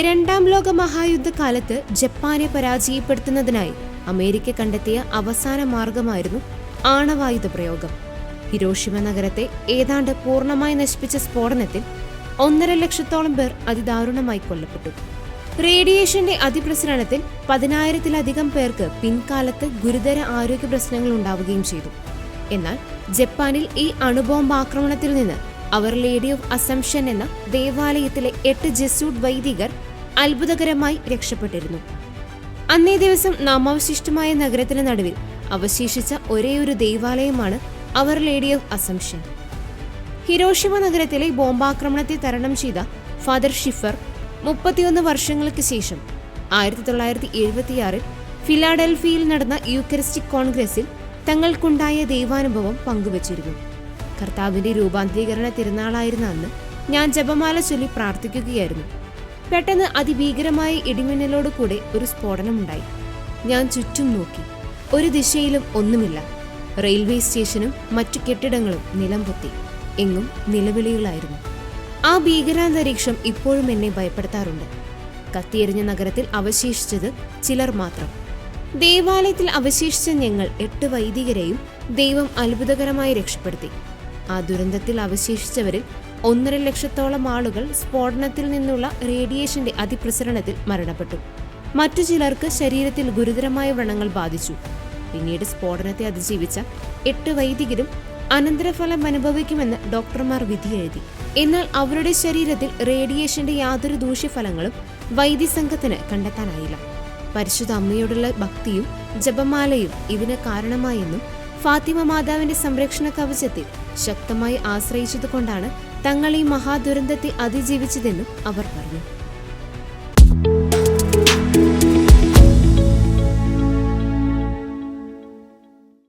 രണ്ടാം ലോക മഹായുദ്ധകാലത്ത് ജപ്പാനെ പരാജയപ്പെടുത്തുന്നതിനായി അമേരിക്ക കണ്ടെത്തിയ അവസാന മാർഗമായിരുന്നു ആണവായുധ പ്രയോഗം. ഹിരോഷിമ നഗരത്തെ ഏതാണ്ട് പൂർണമായി നശിപ്പിച്ച സ്ഫോടനത്തിൽ ഒന്നര ലക്ഷത്തോളം പേർ അതിദാരുണമായി കൊല്ലപ്പെട്ടു. റേഡിയേഷന്റെ അതിപ്രസരണത്തിൽ പതിനായിരത്തിലധികം പേർക്ക് പിൻകാലത്ത് ഗുരുതര ആരോഗ്യ പ്രശ്നങ്ങൾ ഉണ്ടാവുകയും ചെയ്തു. എന്നാൽ ജപ്പാനിൽ ഈ അണുബോംബ് ആക്രമണത്തിൽ നിന്ന് അവർ ലേഡി ഓഫ് അസംഷൻ എന്ന ദേവാലയത്തിലെ എട്ട് ജെസ്യൂട്ട് വൈദികർ അത്ഭുതകരമായി രക്ഷപ്പെട്ടിരുന്നു. അന്നേ ദിവസം നാമാവശിഷ്ടമായ നഗരത്തിന് നടുവിൽ അവശേഷിച്ച ഒരേയൊരു ദേവാലയമാണ് our lady of assumption Hiroshima നഗരത്തിലെ ബോംബാക്രമണത്തെ തരണം ചെയ്ത ഫാദർ ഷിഫർ മുപ്പത്തിയൊന്ന് വർഷങ്ങൾക്ക് ശേഷം ആയിരത്തി തൊള്ളായിരത്തി എഴുപത്തിയാറിൽ ഫിലാഡൽഫിയയിൽ നടന്ന യൂക്കരിസ്റ്റിക് കോൺഗ്രസിൽ തങ്ങൾക്കുണ്ടായ ദൈവാനുഭവം പങ്കുവച്ചിരുന്നു. കർത്താവിന്റെ രൂപാന്തരീകരണ തിരുനാളായിരുന്ന അന്ന് ഞാൻ ജപമാല ചൊല്ലി പ്രാർത്ഥിക്കുകയായിരുന്നു. പെട്ടെന്ന് അതിഭീകരമായ ഇടിമിന്നലോട് കൂടെ ഒരു സ്ഫോടനമുണ്ടായി. ഞാൻ ചുറ്റും നോക്കി. ഒരു ദിശയിലും ഒന്നുമില്ല. റെയിൽവേ സ്റ്റേഷനും മറ്റു കെട്ടിടങ്ങളും നിലം പൊത്തി. എങ്ങും നിലവിളികളായിരുന്നു. ആ ഭീകരാന്തരീക്ഷം ഇപ്പോഴും എന്നെ ഭയപ്പെടുത്താറുണ്ട്. കത്തിയെറിഞ്ഞ നഗരത്തിൽ അവശേഷിച്ചത് ചിലർ മാത്രം. ദേവാലയത്തിൽ അവശേഷിച്ച ഞങ്ങൾ എട്ട് വൈദികരെയും ദൈവം അത്ഭുതകരമായി രക്ഷപ്പെടുത്തി. ആ ദുരന്തത്തിൽ അവശേഷിച്ചവരിൽ ഒന്നര ലക്ഷത്തോളം ആളുകൾ സ്ഫോടനത്തിൽ നിന്നുള്ള റേഡിയേഷന്റെ അതിപ്രസരണത്തിൽ മരണപ്പെട്ടു. മറ്റു ചിലർക്ക് ശരീരത്തിൽ ഗുരുതരമായ വ്രണങ്ങൾ ബാധിച്ചു. പിന്നീട് സ്ഫോടനത്തെ അതിജീവിച്ച എട്ട് വൈദികരും അനന്തരഫലം അനുഭവിക്കുമെന്ന് ഡോക്ടർമാർ വിധിയെഴുതി എന്നാൽ അവരുടെ ശരീരത്തിൽ റേഡിയേഷന്റെ യാതൊരു ദൂഷ്യഫലങ്ങളും വൈദ്യസംഘത്തിന് കണ്ടെത്താനായില്ല. പരിശുദ്ധ അമ്മയോടുള്ള ഭക്തിയും ജപമാലയും ഇതിന് കാരണമായെന്നും ഫാത്തിമ മാതാവിന്റെ സംരക്ഷണ കവചത്തിൽ ശക്തമായി ആശ്രയിച്ചതുകൊണ്ടാണ് തങ്ങൾ ഈ മഹാദുരന്തത്തെ അതിജീവിച്ചതെന്നും അവർ പറഞ്ഞു.